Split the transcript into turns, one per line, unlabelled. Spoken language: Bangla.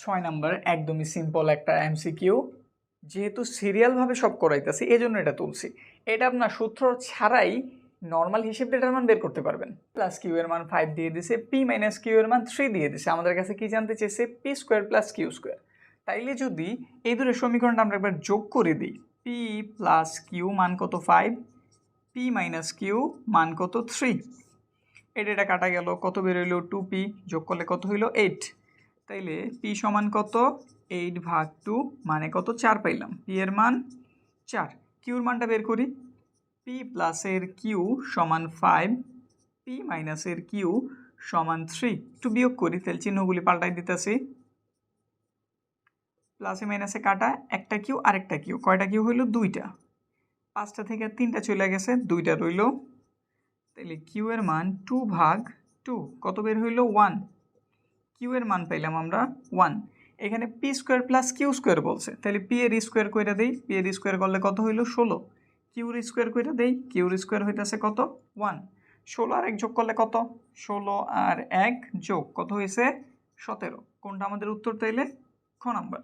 ছয় নাম্বার, একদমই সিম্পল একটা এমসিকিউ যেহেতু সিরিয়ালভাবে সব করাইতেছি এই জন্য এটা তুলছি। এটা আপনার সূত্র ছাড়াই নর্মাল হিসেব ডেটার মান বের করতে পারবেন। প্লাস কিউ এর মান ফাইভ দিয়ে দিছে পি মাইনাস কিউ এর মান থ্রি দিয়ে দিছে। আমাদের কাছে কি জানতে চেয়েছে? P square plus Q square তাইলে যদি এই দুটো সমীকরণটা আমরা একবার যোগ করে দিই পি প্লাস কিউ মান কত ফাইভ পি মাইনাস কিউ মান কত থ্রি এটা এটা কাটা গেল, কত বের হইল টু পি যোগ করলে কত হইল এইট তাইলে পি সমান কত? এইট ভাগ টু মানে কত? চার পাইলাম। পি এর মান চার। কিউর মানটা বের করি। পি প্লাসের কিউ সমান ফাইভ পি মাইনাসের কিউ সমান থ্রি একটু বিয়োগ করি তাহলে চিহ্নগুলি পাল্টাই দিতেছি। প্লাসে মাইনাসে কাটা, একটা কিউ আরেকটা কিউ কয়টা কিউ হইল? দুইটা। পাঁচটা থেকে তিনটা চলে গেছে, দুইটা রইল। তাহলে কিউ এর মান টু ভাগ টু কত বের হইল? ওয়ান কিউ এর মান পাইলাম আমরা ওয়ান এখানে P square plus Q square বলছে। তাহলে পি এর স্কোয়ার করে দেই পি এর স্কোয়ার করলে কত হইল? ষোলো। কিউর স্কোয়ার করে দেই কিউর স্কোয়ার হইতেছে কত? ওয়ান ষোলো আর এক যোগ করলে কত? ষোলো আর এক যোগ কত হয়েছে সতেরো। কোনটা আমাদের উত্তর তাইলে? খ নাম্বার।